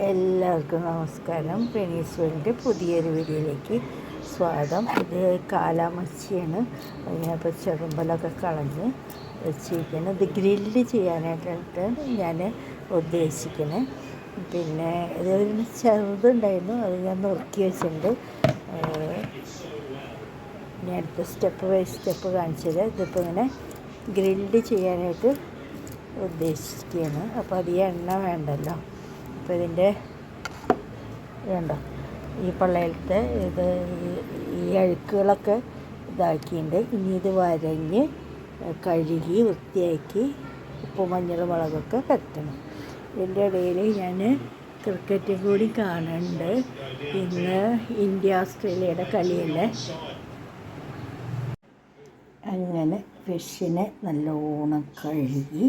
എല്ലാവർക്കും നമസ്കാരം. പെനീസ്വലിന്റെ പുതിയൊരു വീഡിയോയിലേക്ക് സ്വാഗതം. ഇത് കാലാമച്ചിയാണ്. അതിനപ്പോൾ ചെറുമ്പലൊക്കെ കളഞ്ഞ് വെച്ചിരിക്കുന്നത് ഇത് ഗ്രില്ല് ചെയ്യാനായിട്ടാണ് ഞാൻ ഉദ്ദേശിക്കുന്നത് പിന്നെ ഇതൊരു ചെറുതുണ്ടായിരുന്നു. അത് ഞാൻ നുറുക്കി വെച്ചിട്ടുണ്ട്. ഞാൻ അടുത്ത സ്റ്റെപ്പ് ബൈ സ്റ്റെപ്പ് കാണിച്ചത്. ഇതിപ്പോൾ ഇങ്ങനെ ഗ്രിൽഡ് ചെയ്യാനായിട്ട് ഉദ്ദേശിക്കുകയാണ് അപ്പോൾ അധികം എണ്ണ വേണ്ടല്ലോ. അപ്പോൾ ഇതിന്റെ ഇതുണ്ടോ ഈ പള്ളയിലത്തെ ഇത് ഈ- അഴുക്കുകളൊക്കെ ഇതാക്കിയിട്ടുണ്ട് ഇനി ഇത് വരഞ്ഞ് കഴുകി വൃത്തിയാക്കി ഉപ്പ് മഞ്ഞൾ മുളകൊക്കെ കത്തണം ഇതിന്റെ ഇടയിൽ ഞാൻ ക്രിക്കറ്റും കൂടി കാണുന്നുണ്ട് ഇന്ന് ഇന്ത്യ ഓസ്ട്രേലിയയുടെ കളിയല്ലേ? അങ്ങനെ ഫിഷിനെ നല്ലോണം കഴുകി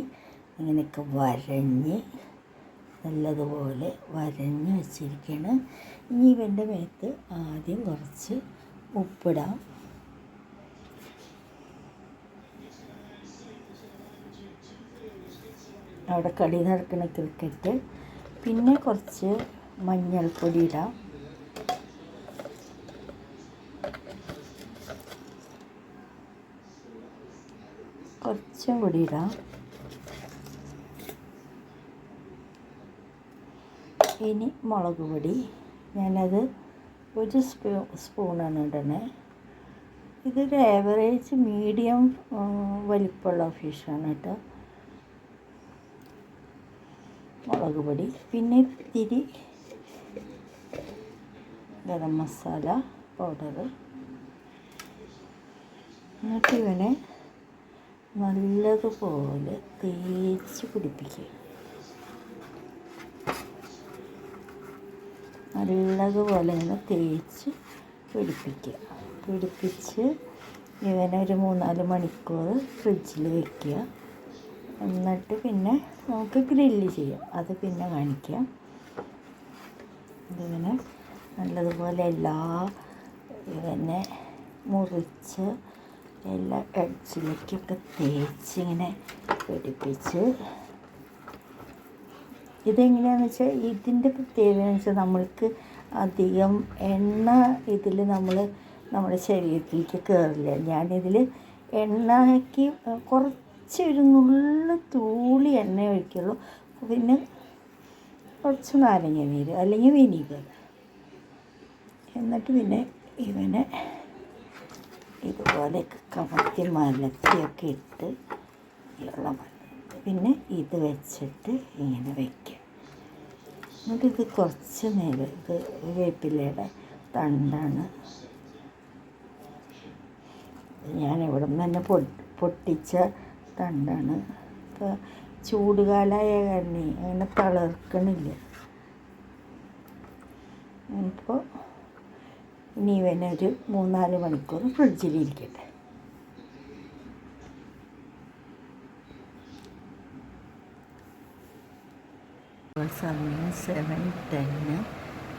അങ്ങനെയൊക്കെ വരഞ്ഞ് നല്ലതുപോലെ വരഞ്ഞ് വെച്ചിരിക്കുകയാണ് ഇനി ഇവന്റെ മേത്ത് ആദ്യം കുറച്ച് ഉപ്പിടാം. അവിടെ കളി നടക്കുന്ന ക്രിക്കറ്റ്. പിന്നെ കുറച്ച് മഞ്ഞൾപ്പൊടി ഇടാം. കുറച്ചും കൂടി ഇടാം. ഇനി മുളക് പൊടി. ഞാനത് ഒരു സ്പൂ സ്പൂണാണ് ഇടണേ. ഇതൊരു ആവറേജ് മീഡിയം വലിപ്പമുള്ള ഫിഷാണ് കേട്ടോ. മുളക് പൊടി. പിന്നെ ഇത്തിരി ഗരം മസാല പൗഡർ എന്നിട്ട് ഇവനെ നല്ലതുപോലെ തേച്ച് പിടിപ്പിക്കുക. നല്ലതുപോലെ ഇങ്ങനെ തേച്ച് പിടിപ്പിക്കുക. പിടിപ്പിച്ച് ഇവനെ ഒരു മൂന്നാൽ മണിക്കൂർ ഫ്രിഡ്ജിൽ വെക്കുക. എന്നിട്ട് പിന്നെ നമുക്ക് ഗ്രില്ല് ചെയ്യാം. അത് പിന്നെ കാണിക്കാം. ഇതിങ്ങനെ നല്ലതുപോലെ എല്ലാ ഇവനെ മുറിച്ച് എല്ലാ എഡ്ജിലേക്കൊക്കെ തേച്ച് ഇങ്ങനെ പിടിപ്പിച്ച് ഇതെങ്ങനെയാണെന്ന് വെച്ചാൽ ഇതിന്റെ പ്രത്യേകത എന്ന് വെച്ചാൽ നമ്മൾക്ക് അധികം എണ്ണ ഇതിൽ നമ്മൾ നമ്മുടെ ശരീരത്തിലേക്ക് കയറില്ല ഞാനിതിൽ എണ്ണയ്ക്ക് കുറച്ച് ഒരു നുള്ളു തൂളി എണ്ണ ഒഴിക്കുള്ളൂ. പിന്നെ കുറച്ച് നാരങ്ങ നീര് അല്ലെങ്കിൽ വിനീഗർ. എന്നിട്ട് പിന്നെ ഇവനെ ഇതുപോലെ കമത്തി മലത്തിയൊക്കെ ഇട്ട് ഉള്ള പിന്നെ ഇത് വെച്ചിട്ട് ഇങ്ങനെ വയ്ക്കുക എന്നിട്ട് ഇത് കുറച്ച് നേരം ഇത് വേപ്പിലയുടെ തണ്ടാണ്. ഞാൻ ഇവിടെ നിന്ന് തന്നെ പൊട്ടിച്ച തണ്ടാണ്. ഇപ്പോൾ ചൂടുകാലമായ കാരണം അങ്ങനെ തളർക്കണില്ല. അപ്പോൾ ഇനി ഇവനൊരു മൂന്നാൽ മണിക്കൂർ ഫ്രിഡ്ജിലിരിക്കട്ടെ. ഇപ്പോൾ സമയം സെവൻ ടെന്ന്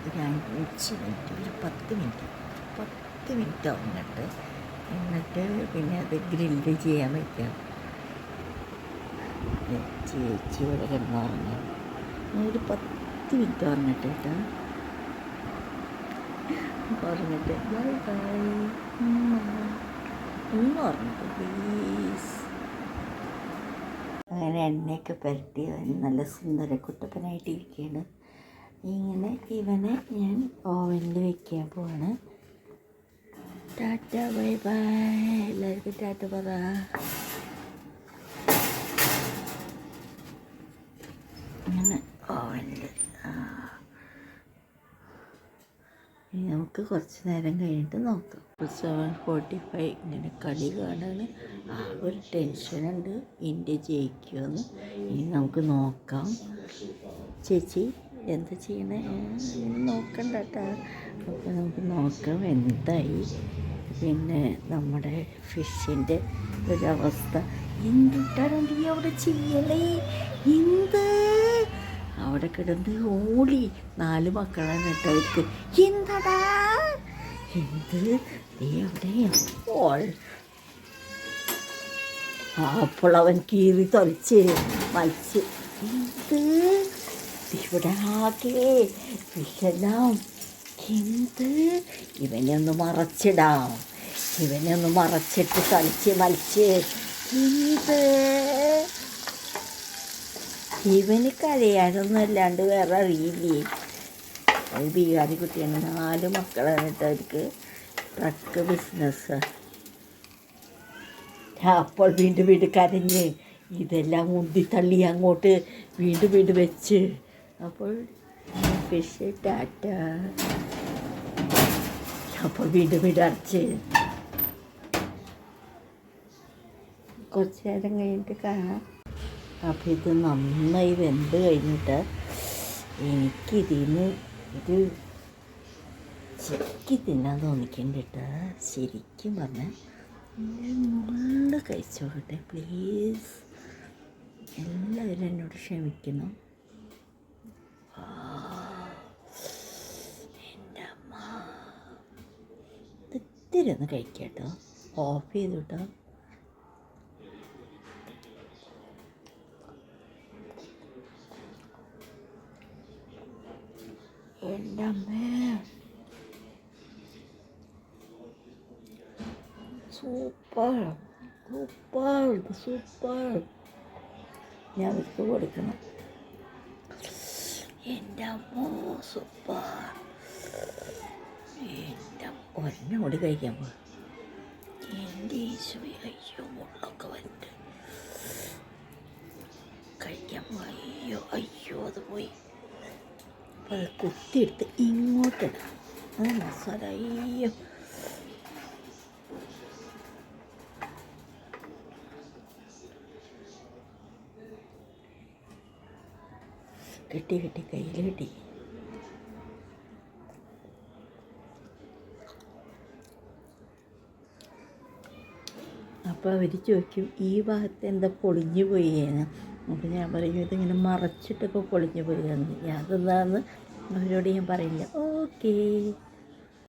ഒരു അഞ്ച് മിനിറ്റ് ഒരു പത്ത് മിനിറ്റ് പത്ത് മിനിറ്റ് ആവുന്നുണ്ട് എന്നിട്ട് പിന്നെ അത് ഗ്രില്ല് ചെയ്യാൻ വയ്ക്കാം ചേച്ചി ഇവിടെ കിടന്നുറങ്ങി ഒരു പത്ത് മിനിറ്റ് ഉറങ്ങട്ടെ കേട്ടോ ഉറങ്ങട്ടെ. ബൈ ബൈ ഇന്ന് ഉറങ്ങട്ടെ പ്ലീസ് അങ്ങനെ എണ്ണയൊക്കെ പുരട്ടി നല്ല സുന്ദര കുട്ടപ്പനായിട്ടിരിക്കുകയാണ്. ഇങ്ങനെ ഇവനെ ഞാൻ ഓവനിൽ വെക്കാൻ പോവാണ്. Tata bye bye. എല്ലാവർക്കും ടാറ്റ പറ. ഇങ്ങനെ ഓവനിൽ ഇനി നമുക്ക് കുറച്ച് നേരം കഴിഞ്ഞിട്ട് നോക്കാം. സെവൻ ഫോർട്ടി ഫൈവ് ഇങ്ങനെ കളി കാണാൻ ആ ഒരു ടെൻഷനുണ്ട് ഇന്ത്യ ജയിക്കുമെന്ന്. ഇനി നമുക്ക് നോക്കാം. ചേച്ചി എന്താ ചെയ്യണേ? നോക്കണ്ട അപ്പോൾ നമുക്ക് നോക്കാം എന്തായി. പിന്നെ നമ്മുടെ ഫിഷിന്റെ ഒരവസ്ഥ. എന്തിട്ടാണ് നീ അവിടെ ചെയ്യലേ? എന്ത്? അവിടെ കിടന്ന് ഓടി നാല് മക്കളെ നട്ടവർക്ക് എന്താടാ? എന്ത്? നീ അപ്പോൾ അവൻ കീറി തൊലച്ച് മരിച്ച് എന്ത്? ഇവിടെ ആകെ വിശലാം എന്ത്? ഇവനെ ഒന്ന് മറച്ചിടാം. ഇവനെ ഒന്ന് മറച്ചിട്ട് കളിച്ച് മരിച്ച് എന്ത്? ഇവന് കഴിയാനൊന്നും അല്ലാണ്ട് വേറെ അറിയില്ലേ ഒരു ബീഹാരി കുട്ടിയാണ് നാല് മക്കളാണ് അവർക്ക്. ട്രക്ക് ബിസിനസ് അപ്പോൾ വീണ്ടും വീണ്ടും കരഞ്ഞ് ഇതെല്ലാം മുന്തി തള്ളി അങ്ങോട്ട് വീണ്ടും വീണ്ടും വെച്ച്. അപ്പോൾ ഫിഷ് ടാറ്റ. അപ്പോൾ വീണ്ടും വീണ്ടും അടച്ച്. കുറച്ച് നേരം കഴിഞ്ഞിട്ട് കാണാം. അപ്പോൾ ഇത് നന്നായി വെന്ത് കഴിഞ്ഞിട്ട് എനിക്കിതിന് ഒരു ചെക്കി തിന്നാൻ തോന്നിക്കണ്ടിട്ട് ശരിക്കും പറഞ്ഞാൽ നുള്ളു കഴിച്ചോട്ടെ പ്ലീസ് എല്ലാവരും എന്നോട് ക്ഷമിക്കണം. ആ, എന്റെ അമ്മ. ഇത് ഇത്തിരി ഒന്ന് കഴിക്കാം കേട്ടോ. ഓഫ് ചെയ്തു കേട്ടോ. എന്റെ അമ്മേ സൂപ്പർ സൂപ്പർ സൂപ്പർ ഞാൻ അവർക്ക് കൊടുക്കണം എന്റെ അമ്മോ സൂപ്പർ എന്റെ ഒരെണ്ണം കൂടി കഴിക്കാൻ പോ എന്റെ ഈശോയെ അയ്യോ മുള്ളൊക്കെ വരണ്ട് കഴിക്കാൻ പോ അയ്യോ അയ്യോ അത് പോയി അപ്പോൾ അത് കുത്തിയെടുത്ത് ഇങ്ങോട്ടിടാം. അത് മസാല അയ്യോ കിട്ടി കിട്ടി കയ്യിൽ കിട്ടി. അപ്പോൾ അവർ ചോദിക്കും ഈ ഭാഗത്ത് എന്താ പൊളിഞ്ഞു പോയേന്ന്? അപ്പോൾ ഞാൻ പറയും ഇതിങ്ങനെ മറച്ചിട്ടൊക്കെ പൊളിഞ്ഞു പോയി ഞാൻ അതെന്താന്ന് അവരോട് ഞാൻ പറയില്ല. ഓക്കേ.